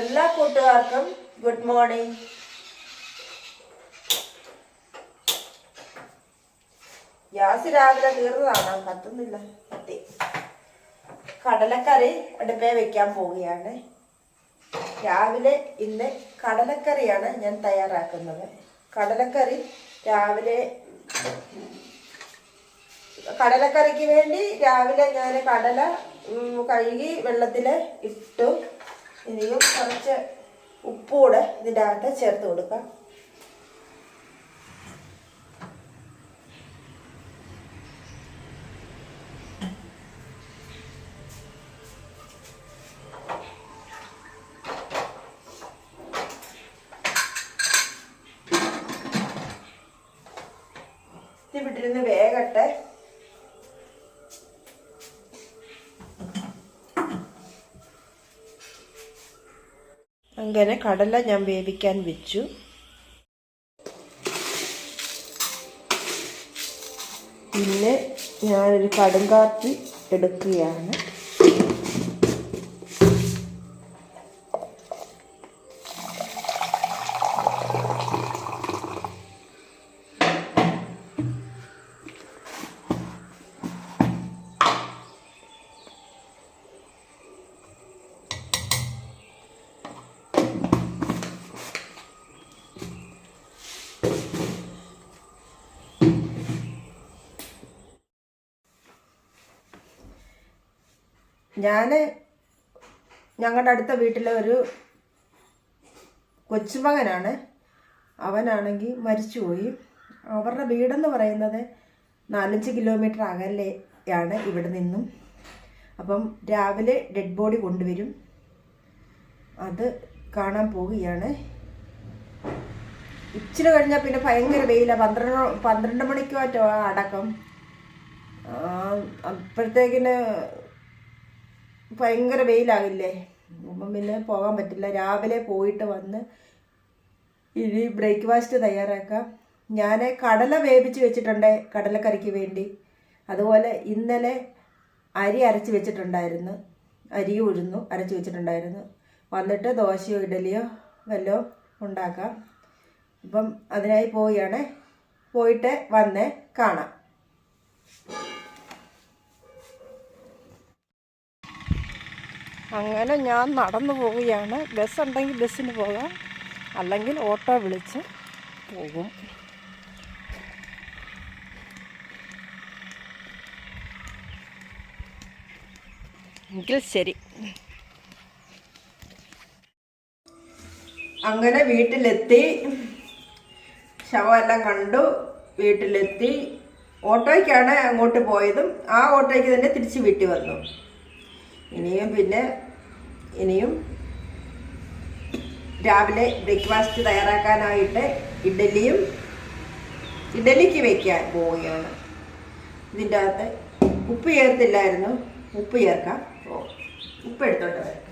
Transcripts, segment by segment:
എല്ലാ കൂട്ടുകാർക്കും good morning. Gas രാവിലെ തീർന്നതാണ് കത്തുന്നില്ല കത്തി കടലക്കറി അടുപ്പേ വെക്കാൻ പോവുകയാണ്. രാവിലെ ഇന്ന് കടലക്കറിയാണ് ഞാൻ തയ്യാറാക്കുന്നത്. കടലക്കറി രാവിലെ കടലക്കറിക്ക് വേണ്ടി രാവിലെ ഞാൻ കടല കഴുകി വെള്ളത്തിൽ ഇട്ടു. ഇനിയും കുറച്ച് ഉപ്പുകൂടെ ഇതിന്റെ അകത്ത് ചേർത്ത് കൊടുക്കാം. അങ്ങനെ കടല ഞാൻ വേവിക്കാൻ വെച്ചു. പിന്നെ ഞാനൊരു കടുങ്കാപ്പി എടുക്കുകയാണ്. ഞാൻ ഞങ്ങളുടെ അടുത്ത വീട്ടിലെ ഒരു കൊച്ചുമകനാണ്. അവനാണെങ്കിൽ മരിച്ചുപോയി അവരുടെ വീടെന്ന് പറയുന്നത് നാലഞ്ച് കിലോമീറ്റർ അകലെയാണ് ഇവിടെ നിന്നും. അപ്പം രാവിലെ ഡെഡ് ബോഡി കൊണ്ടുവരും. അത് കാണാൻ പോവുകയാണ്. ഇച്ചിരി കഴിഞ്ഞാൽ പിന്നെ ഭയങ്കര വെയിലാണ് പന്ത്രണ്ട് പന്ത്രണ്ട് മണിക്കോ അടക്കം. അപ്പോഴത്തേക്കിന് ഭയങ്കര വെയിലാകില്ലേ? അപ്പം പിന്നെ പോകാൻ പറ്റില്ല. രാവിലെ പോയിട്ട് വന്ന് ഇനി ബ്രേക്ക്ഫാസ്റ്റ് തയ്യാറാക്കാം. ഞാൻ കടല വേവിച്ച് വെച്ചിട്ടുണ്ട് കടലക്കറിക്ക് വേണ്ടി. അതുപോലെ ഇന്നലെ അരി അരച്ച് വെച്ചിട്ടുണ്ടായിരുന്നു. അരി ഉഴുന്നു അരച്ച് വെച്ചിട്ടുണ്ടായിരുന്നു. വന്നിട്ട് ദോശയോ ഇഡലിയോ വല്ലോ ഉണ്ടാക്കാം. അപ്പം അതിനായി പോവുകയാണ്. പോയിട്ട് വന്ന് കാണാം. അങ്ങനെ ഞാൻ നടന്നു പോവുകയാണ്. ബസ് ഉണ്ടെങ്കിൽ ബസ്സിന് പോകാം. അല്ലെങ്കിൽ ഓട്ടോ വിളിച്ച് പോകും. എങ്കിൽ ശരി. അങ്ങനെ വീട്ടിലെത്തി. ശവമെല്ലാം കണ്ടു. വീട്ടിലെത്തി. ഓട്ടോയ്ക്കാണ് അങ്ങോട്ട് പോയതും ആ ഓട്ടോയ്ക്ക് തന്നെ തിരിച്ച് വീട്ടിൽ വന്നു. ഇനിയും പിന്നെ ഇനിയും രാവിലെ ബ്രേക്ക്ഫാസ്റ്റ് തയ്യാറാക്കാനായിട്ട് ഇഡലിയും ഇഡലിക്ക് വയ്ക്കാൻ പോവുകയാണ്. ഇതിന്റെ അകത്ത് ഉപ്പ് ചേർത്തില്ലായിരുന്നു. ഉപ്പ് ചേർക്കാം. ഉപ്പ് എടുത്തോണ്ട് വരാം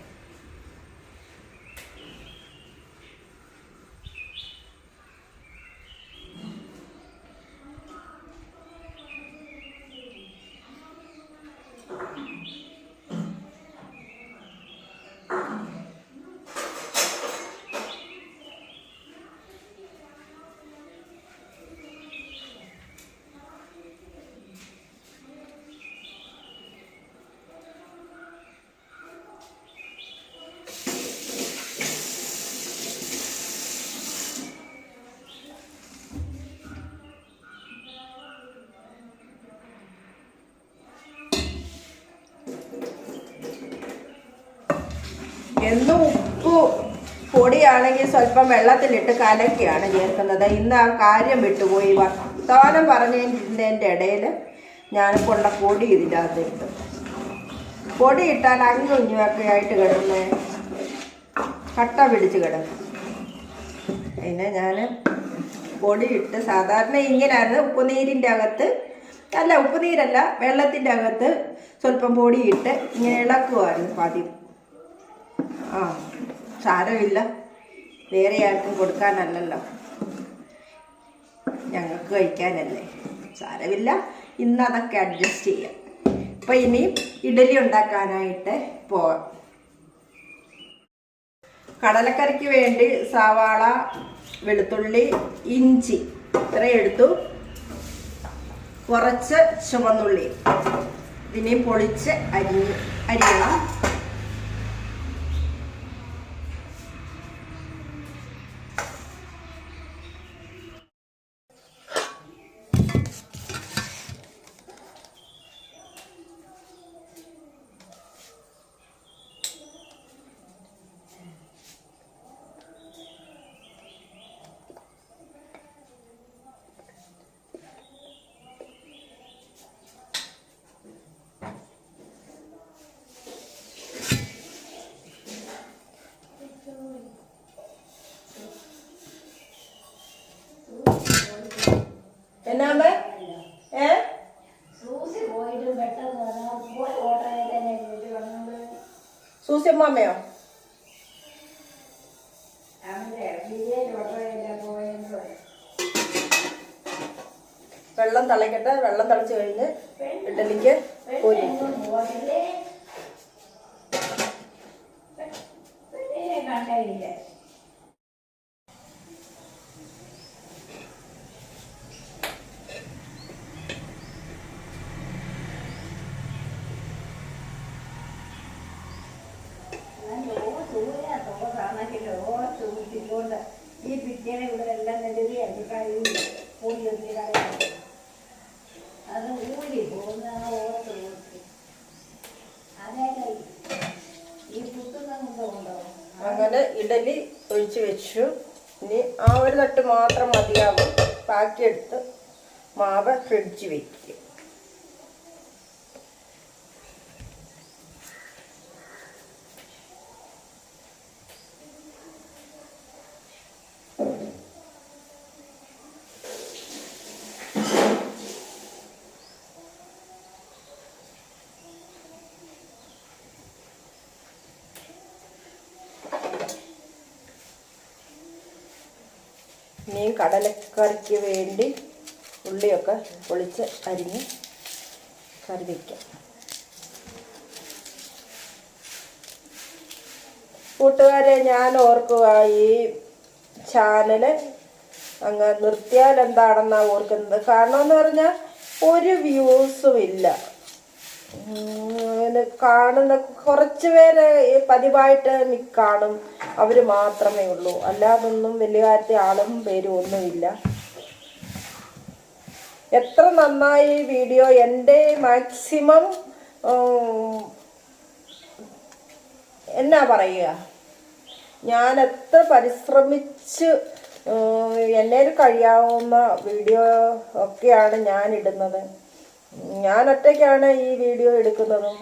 എന്നും ഉപ്പ് പൊടിയാണെങ്കിൽ സ്വല്പം വെള്ളത്തിലിട്ട് കലക്കിയാണ് ചേർക്കുന്നത്. ഇന്ന് ആ കാര്യം വിട്ടുപോയി. വർത്തമാനം പറഞ്ഞതിന്റെ ഇടയിൽ ഞാൻ കൊണ്ട പൊടി ഇട്ടു പൊടി ഇട്ടാൽ അങ്ങും ഇങ്ങുമൊക്കെ ആയിട്ട് കിടന്നേ കട്ട പിടിച്ച് കിടക്കും. അതിനെ ഞാൻ പൊടി ഇട്ട് സാധാരണ ഇങ്ങനെയാണ് ഉപ്പുനീരിന്റെ അകത്ത് അല്ല ഉപ്പുനീരല്ല വെള്ളത്തിന്റെ അകത്ത് സ്വല്പം പൊടിയിട്ട് ഇങ്ങനെ ഇളക്കുമായിരുന്നു പതിവ്. ആ സാരമില്ല. വേറെ ആർക്കും കൊടുക്കാനല്ലല്ലോ. ഞങ്ങൾക്ക് കഴിക്കാനല്ലേ. സാരമില്ല. ഇന്ന് അതൊക്കെ അഡ്ജസ്റ്റ് ചെയ്യാം. അപ്പം ഇനിയും ഇഡലി ഉണ്ടാക്കാനായിട്ട് പോവാം കടലക്കറിക്ക് വേണ്ടി സവാള വെളുത്തുള്ളി ഇഞ്ചി ഇത്രയും എടുത്തു. കുറച്ച് ചുവന്നുള്ളി ഇതിനെയും പൊളിച്ച് അരിഞ്ഞ് അരിയണം. പോയെന്ന് വെള്ളം തിളയ്ക്കട്ടെ വെള്ളം തളിച്ചു കഴിഞ്ഞ് ഇഡലിക്ക് പെണ്ണിനെ കണ്ടില്ല ഈ പിറ്റേനെ ഇവിടെ എല്ലാം നെടുതി അടിക്കായി കൂടി ഒത്തി കളയാം അത് ഊരി പോകുന്ന ആ ഓർത്ത് ഓർത്ത് അതേ കൈ ഈ പുത്തുന്ന കൊണ്ടുണ്ടോ അങ്ങനെ ഇഡലി ഒഴിച്ച് വെച്ചു ഇനി ആ ഒരു തട്ട് മാത്രം മതിയാകും ബാക്കിയെടുത്ത് മാവ് ഫ്രിഡ്ജ് വെക്കും ഇനി കടലക്കറിക്ക് വേണ്ടി ഉള്ളിയൊക്കെ പൊളിച്ച് അരിഞ്ഞ് കറി വയ്ക്കാം കൂട്ടുകാരെ ഞാൻ ഓർക്കുക ഈ ചാനൽ അങ്ങ് നിർത്തിയാൽ എന്താണെന്നാണ് ഓർക്കുന്നത്? കാരണം എന്ന് പറഞ്ഞാൽ ഒരു വ്യൂസും ഇല്ല. ഉം, കാണുന്ന കുറച്ച് പേര് പതിവായിട്ട് കാണും അവർ മാത്രമേ ഉള്ളൂ. അല്ലാതൊന്നും വലിയ കാര്യത്തെ ആളും പേരും ഒന്നുമില്ല. എത്ര നന്നായി വീഡിയോ എന്റെ മാക്സിമം എന്നാ പറയുക? ഞാൻ എത്ര പരിശ്രമിച്ച് എന്നെ കഴിയാവുന്ന വീഡിയോ ഒക്കെയാണ് ഞാൻ ഇടുന്നത്. ഞാൻ ഒറ്റയ്ക്കാണ് ഈ വീഡിയോ എടുക്കുന്നതും.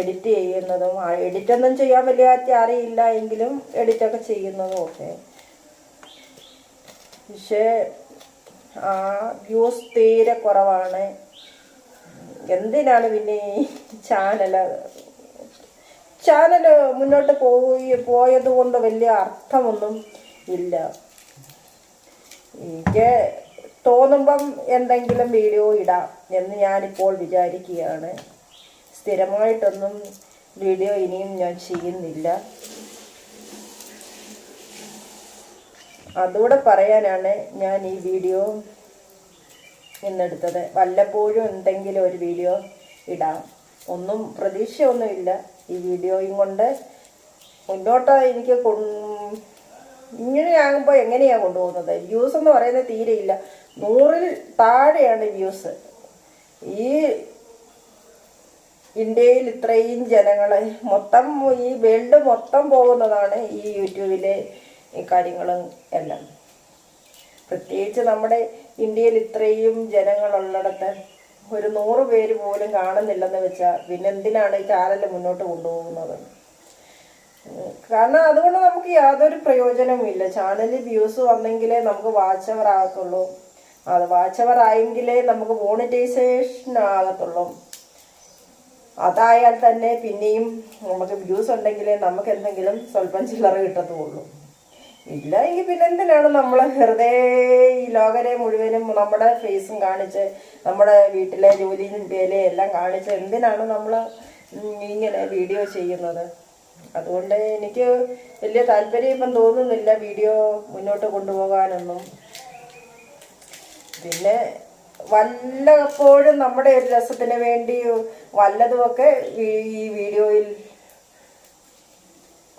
എഡിറ്റ് ചെയ്യുന്നതും എഡിറ്റൊന്നും ചെയ്യാൻ വലിയ അറിയില്ല എങ്കിലും എഡിറ്റൊക്കെ ചെയ്യുന്നതും ഒക്കെ. പക്ഷേ ആ വ്യൂസ് തീരെ കുറവാണ്. എന്തിനാണ് പിന്നെ ഈ ചാനൽ ചാനൽ മുന്നോട്ട് പോയി പോയത് കൊണ്ട് വലിയ അർത്ഥമൊന്നും ഇല്ല. എനിക്ക് തോന്നുമ്പം എന്തെങ്കിലും വീഡിയോ ഇടാം എന്ന് ഞാനിപ്പോൾ വിചാരിക്കുകയാണ്. സ്ഥിരമായിട്ടൊന്നും വീഡിയോ ഇനിയും ഞാൻ ചെയ്യുന്നില്ല. അതുകൂടെ പറയാനാണ് ഞാൻ ഈ വീഡിയോ ഇന്നെടുത്തത്. വല്ലപ്പോഴും എന്തെങ്കിലും ഒരു വീഡിയോ ഇടാം. ഒന്നും പ്രതീക്ഷയൊന്നുമില്ല ഈ വീഡിയോയും കൊണ്ട്. മുന്നോട്ട് എനിക്ക് ഇങ്ങനെയാകുമ്പോൾ എങ്ങനെയാണ് കൊണ്ടുപോകുന്നത്? വ്യൂസ് എന്ന് പറയുന്നത് തീരെയില്ല. നൂറിൽ താഴെയാണ് വ്യൂസ് ഈ ഇന്ത്യയിൽ ഇത്രയും ജനങ്ങളെ മൊത്തം ഈ വേൾഡ് മൊത്തം പോകുന്നതാണ് ഈ യൂട്യൂബിലെ ഈ കാര്യങ്ങളും എല്ലാം. പ്രത്യേകിച്ച് നമ്മുടെ ഇന്ത്യയിൽ ഇത്രയും ജനങ്ങളുള്ളിടത്ത് ഒരു നൂറ് പേര് പോലും കാണുന്നില്ലെന്ന് വെച്ചാൽ പിന്നെ എന്തിനാണ് ഈ ചാനൽ മുന്നോട്ട് കൊണ്ടുപോകുന്നത്? കാരണം അതുകൊണ്ട് നമുക്ക് യാതൊരു പ്രയോജനവുമില്ല. ചാനലിൽ വ്യൂസ് വന്നെങ്കിലേ നമുക്ക് വാച്ച് അവർ ആകത്തുള്ളൂ. അത് വാച്ച് അവർ ആയെങ്കിലേ നമുക്ക് മോണിറ്റൈസേഷൻ ആകത്തുള്ളൂ. അതായാൽ തന്നെ പിന്നെയും നമുക്ക് വ്യൂസ് ഉണ്ടെങ്കിൽ നമുക്ക് എന്തെങ്കിലും സ്വല്പം ചില്ലറ കിട്ടത്തുള്ളൂ. ഇല്ല എങ്കിൽ പിന്നെ എന്തിനാണ് നമ്മൾ വെറുതെ ഈ ലോകരെ മുഴുവനും നമ്മുടെ ഫേസും കാണിച്ച് നമ്മുടെ വീട്ടിലെ ജോലിയും വേലയും എല്ലാം കാണിച്ച് എന്തിനാണ് നമ്മൾ ഇങ്ങനെ വീഡിയോ ചെയ്യുന്നത്? അതുകൊണ്ട് എനിക്ക് വലിയ താല്പര്യം ഇപ്പം തോന്നുന്നില്ല വീഡിയോ മുന്നോട്ട് കൊണ്ടുപോകാനൊന്നും. പിന്നെ വല്ലപ്പോഴും നമ്മുടെ ഒരു രസത്തിന് വേണ്ടി വല്ലതുമൊക്കെ ഈ- വീഡിയോയിൽ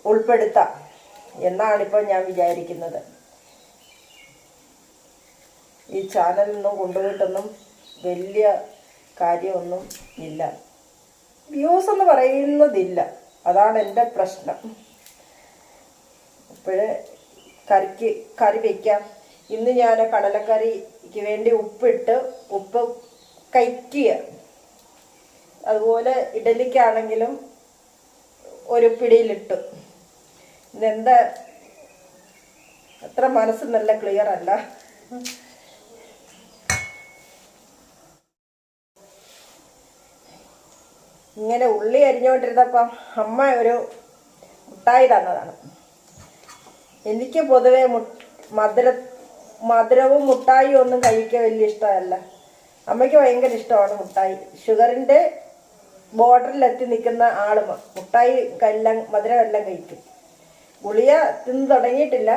ഉൾപ്പെടുത്താം എന്നാണിപ്പോൾ ഞാൻ വിചാരിക്കുന്നത്. ഈ ചാനലൊന്നും കൊണ്ടുപോയിട്ടൊന്നും വലിയ കാര്യമൊന്നും ഇല്ല. വ്യൂസ് എന്ന് പറയുന്നതില്ല. അതാണ് എന്റെ പ്രശ്നം. ഇപ്പോഴേ കറിക്ക് കറി വയ്ക്കാം ഇന്ന് ഞാൻ കടലക്കറിക്ക് വേണ്ടി ഉപ്പിട്ട് ഉപ്പ് കയ്ക്കുക അതുപോലെ ഇഡലിക്കാണെങ്കിലും ഒരു പിടിയിലിട്ടു. ഇതെന്താ? അത്ര മനസ്സ് നല്ല ക്ലിയർ അല്ല. ഇങ്ങനെ ഉള്ളി അരിഞ്ഞുകൊണ്ടിരുന്നപ്പം അമ്മ ഒരു മുട്ടായി തന്നതാണ്. എനിക്ക് പൊതുവെ മധുര മധുരവും മുട്ടായി ഒന്നും കഴിക്കാൻ വലിയ ഇഷ്ടമല്ല. അമ്മയ്ക്ക് ഭയങ്കര ഇഷ്ടമാണ് മുട്ടായി. ഷുഗറിന്റെ ബോർഡറിലെത്തി നിൽക്കുന്ന ആൾ മുട്ടായി കല്ലം മധുരം എല്ലാം കഴിക്കും. ഗുളിയ തിന്ന് തുടങ്ങിയിട്ടില്ല.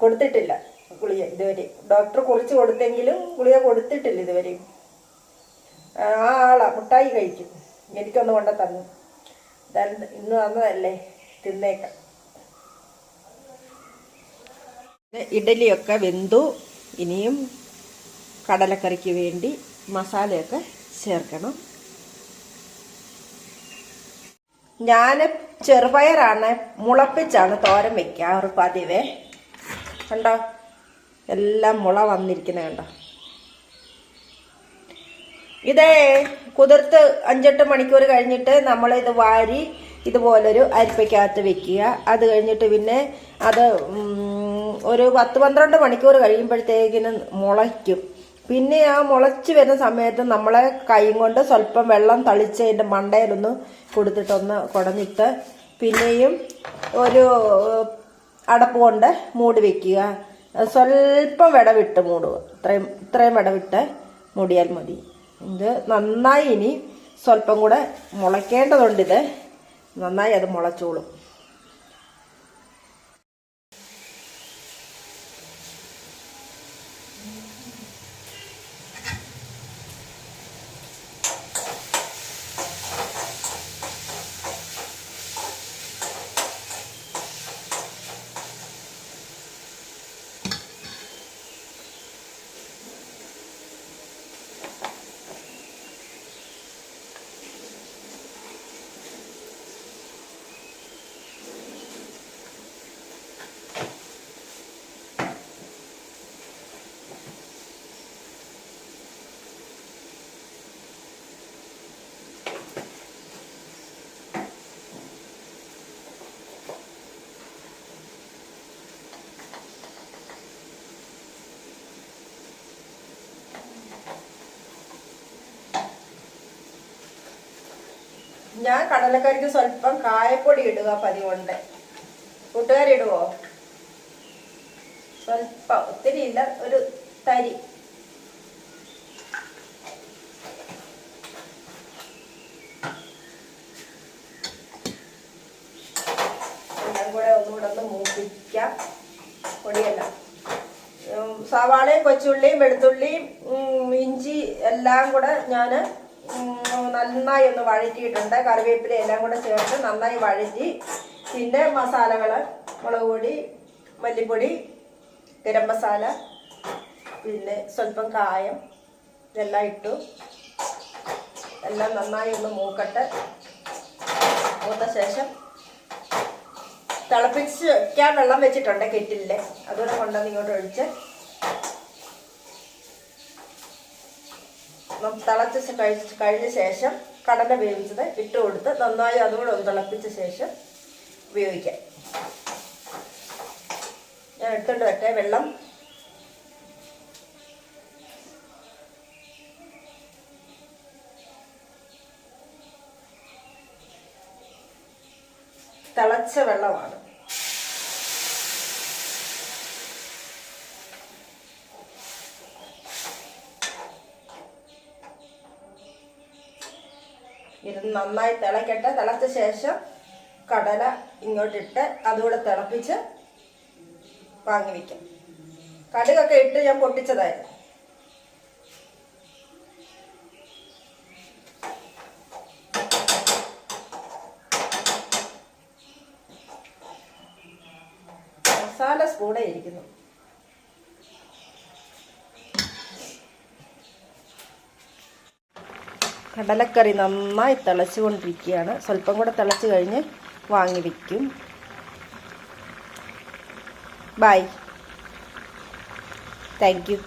കൊടുത്തിട്ടില്ല ഗുളിയ ഇതുവരെ. ഡോക്ടർ കുറിച്ച് കൊടുത്തെങ്കിലും ഗുളിയ കൊടുത്തിട്ടില്ല ഇതുവരെയും ആ ആളാ മുട്ടായി കഴിക്കും. എനിക്കൊന്ന് കൊണ്ട തന്നു ഇന്ന് തന്നതല്ലേ തിന്നേക്കാം ഇത് ഇഡലിയൊക്കെ വെന്തു. ഇനിയും കടലക്കറിക്ക് വേണ്ടി മസാലയൊക്കെ ചേർക്കണം. ഞാൻ ചെറുപയറാണ് മുളപ്പിച്ചാണ് തോരൻ വെക്കാറ് പതിവേ. കണ്ടോ? എല്ലാം മുള വന്നിരിക്കുന്നത് കണ്ടോ? ഇതേ കുതിർത്ത് അഞ്ചെട്ട് മണിക്കൂർ കഴിഞ്ഞിട്ട് നമ്മളിത് വാരി ഇതുപോലൊരു അരിപ്പയ്ക്കകത്ത് വെക്കുക. അത് കഴിഞ്ഞിട്ട് പിന്നെ അത് ഒരു പത്ത് പന്ത്രണ്ട് മണിക്കൂർ കഴിയുമ്പോഴത്തേക്കിന് മുളയ്ക്കും. പിന്നെ ആ മുളച്ച് വരുന്ന സമയത്ത് നമ്മളെ കൈ കൊണ്ട് സ്വല്പം വെള്ളം തളിച്ച് അതിന്റെ മണ്ടയിലൊന്ന് കൊടുത്തിട്ടൊന്ന് കുടഞ്ഞിട്ട് പിന്നെയും ഒരു അടപ്പ് കൊണ്ട് മൂടി വെക്കുക. സ്വല്പം വിടവിട്ട് മൂടുക. ഇത്രയും ഇത്രയും വിടവിട്ട് മൂടിയാൽ മതി. ഇത് നന്നായി ഇനി സ്വല്പം കൂടെ മുളയ്ക്കേണ്ടതുണ്ട് ഇത്. നന്നായി അത് മുളച്ചോളും. ഞാൻ കടലക്കറിക്ക് സ്വല്പം കായപ്പൊടി ഇടുക പതിവുണ്ട്. കൂട്ടുകാരിടുവോ സ്വല്പം. ഒത്തിരി ഇല്ല ഒരു തരി. സവാളയും കൊച്ചുള്ളിയും വെളുത്തുള്ളിയും ഇഞ്ചി എല്ലാം കൂടെ ഞാൻ നന്നായി ഒന്ന് വഴറ്റിയിട്ടുണ്ട്. കറിവേപ്പില എല്ലാം കൂടെ ചേർത്ത് നന്നായി വഴറ്റി. പിന്നെ മസാലകൾ മുളക് പൊടി മല്ലിപ്പൊടി ഗരം മസാല പിന്നെ സ്വല്പം കായം ഇതെല്ലാം ഇട്ടു. എല്ലാം നന്നായി ഒന്ന് മൂക്കട്ടെ. മൂത്ത ശേഷം തിളപ്പിച്ച് വെള്ളം വെച്ചിട്ടുണ്ട് കെറ്റിലിൽ അതുകൂടെ കൊണ്ടുവന്ന് ഇങ്ങോട്ട് ഒഴിച്ച് തിളച്ച് കഴിച്ച് കഴിഞ്ഞ ശേഷം കടല വേവിച്ചത് ഇട്ട് കൊടുത്ത് നന്നായി അതുകൂടെ ഒന്ന് തിളപ്പിച്ച ശേഷം ഉപയോഗിക്കാം. ഞാൻ എടുത്തുകൊണ്ട് വരട്ടെ വെള്ളം. തിളച്ച വെള്ളമാണ് ഇത് നന്നായി തിളക്കട്ടെ. തിളച്ച ശേഷം കടല ഇങ്ങോട്ടിട്ട് അതുകൂടെ തിളപ്പിച്ച് വാങ്ങി വയ്ക്കാം കടുകൊക്കെ ഇട്ട് ഞാൻ പൊട്ടിച്ചതായിരുന്നു. മസാല സ്പൂണേ ഇരിക്കുന്നു. കടലക്കറി നന്നായി തിളച്ചുകൊണ്ടിരിക്കുകയാണ്. സ്വല്പം കൂടെ തിളച്ച് കഴിഞ്ഞ് വാങ്ങി വയ്ക്കും ബൈ താങ്ക് യു